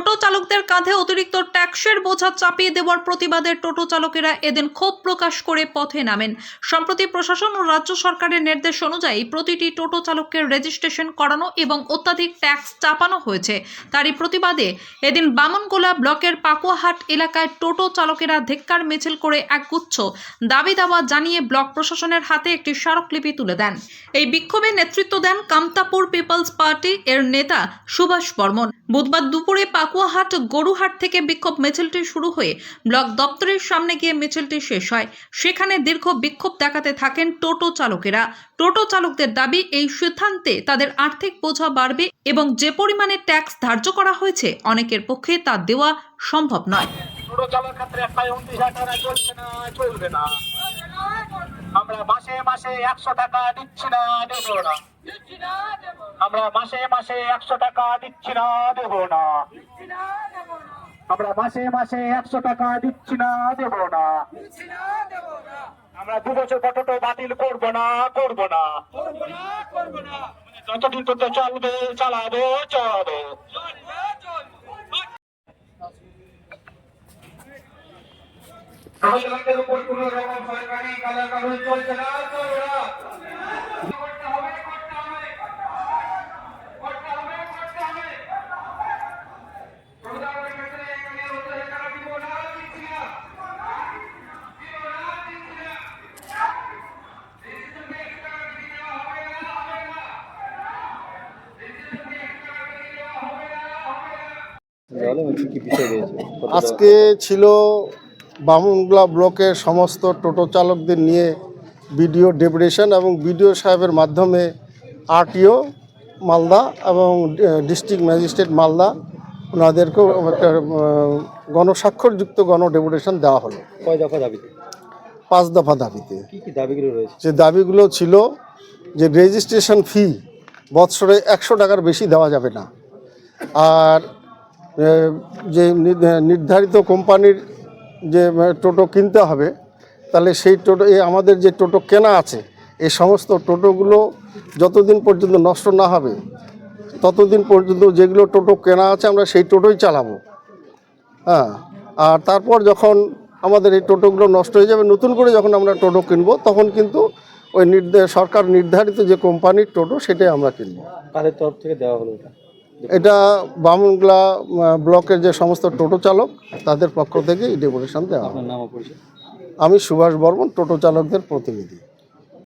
টোটো চালকদের কাঁধে অতিরিক্ত ট্যাক্সের বোঝা চাপিয়ে দেওয়ার প্রতিবাদে টোটো চালকেরা এদিন ক্ষোভ প্রকাশ করে পথে নামেন। সম্প্রতি প্রশাসন ও রাজ্য সরকারের নির্দেশ অনুযায়ী প্রতিটি টোটো চালককে রেজিস্ট্রেশন করানো এবং অত্যাধিক ট্যাক্স চাপানো হয়েছে। তারই প্রতিবাদে এদিন বামনগোলা ব্লকের পাকুয়াহাট এলাকায় টোটো চালকেরা ধিক্কার মিছিল করে একগুচ্ছ দাবি দাওয়া জানিয়ে ব্লক প্রশাসনের হাতে একটি স্মারকলিপি তুলে দেন। এই বিক্ষোভে নেতৃত্ব দেন কামতাপুর পিপলস পার্টি এর নেতা সুভাষ বর্মন। বুধবার দুপুরে পাকুয়াহাট গরুহাট থেকে বিক্ষোভ মিছিলটি শুরু হয়ে ব্লক দপ্তরের সামনে গিয়ে মিছিলটি শেষ হয়। সেখানে দীর্ঘ বিক্ষোভ দেখাতে থাকেন টোটো চালকেরা। টোটো চালকদের দাবি, এই সিদ্ধান্তে তাদের আর্থিক বোঝা বাড়বে এবং যে পরিমাণে ট্যাক্স ধার্য করা হয়েছে, অনেকের পক্ষে তা দেওয়া সম্ভব নয়। টোটো চালার ক্ষেত্রে না, চলবে না। আমরা মাসে মাসে একশো টাকা দিচ্ছি না দেবো না। আমরা মাসে মাসে একশো টাকা দিচ্ছি না দেবো না। আমরা মাসে মাসে একশো টাকা দিচ্ছি না দেবো না। আমরা দু বছর পর বাতিল করব না করব না। যতদিন টোটো চলবে, চালাবো, চলাবো। উপর কোনো রকম সরকারি কালাকানুন চলছে না চলবে না করতে হবে করতে হবে। করতে হবে করতে হবে। প্রধানের ক্ষেত্রে এখানে হতে টাকা দিব না দিচ্ছি না। দিব না দিচ্ছি না। রেজিস্ট্রেশন এক টাকা দিয়ে হবে না হবে না। রেজিস্ট্রেশন এক টাকা দিয়ে হবে না হবে না। আজকে ছিল বামুনগোলা ব্লকের সমস্ত টোটো চালকদের নিয়ে বিডিও ডেপুটেশন এবং বিডিও সাহেবের মাধ্যমে আরটিও মালদা এবং ডিস্ট্রিক্ট ম্যাজিস্ট্রেট মালদা ওনাদেরকেও একটা গণস্বাক্ষরযুক্ত গণ ডেপুটেশন দেওয়া হলো। কয় দফা দাবিতে? পাঁচ দফা দাবিতে। কি কি দাবিগুলো রয়েছে? যে দাবিগুলো ছিল যে রেজিস্ট্রেশন ফি বৎসরে একশো টাকার বেশি দেওয়া যাবে না। আর যে নির্ধা- নির্ধারিত কোম্পানির যে টোটো কিনতে হবে, তাহলে সেই টোটো এ আমাদের যে টোটো কেনা আছে, এই সমস্ত টোটোগুলো যতদিন পর্যন্ত নষ্ট না হবে, ততদিন পর্যন্ত যেগুলো টোটো কেনা আছে, আমরা সেই টোটোই চালাবো। হ্যাঁ আর তারপর যখন আমাদের এই টোটোগুলো নষ্ট হয়ে যাবে, নতুন করে যখন আমরা টোটো কিনবো, তখন কিন্তু ওই সরকার নির্ধারিত যে কোম্পানির টোটো, সেটাই আমরা কিনবো। কাদের তরফ থেকে দেওয়া হলো এটা বামুনগলা ব্লকের যে সমস্ত টোটো চালক তাদের পক্ষ থেকে এই ডেপুটেশন দেওয়া আমি সুভাষ বর্মন টোটো চালকদের প্রতিনিধি।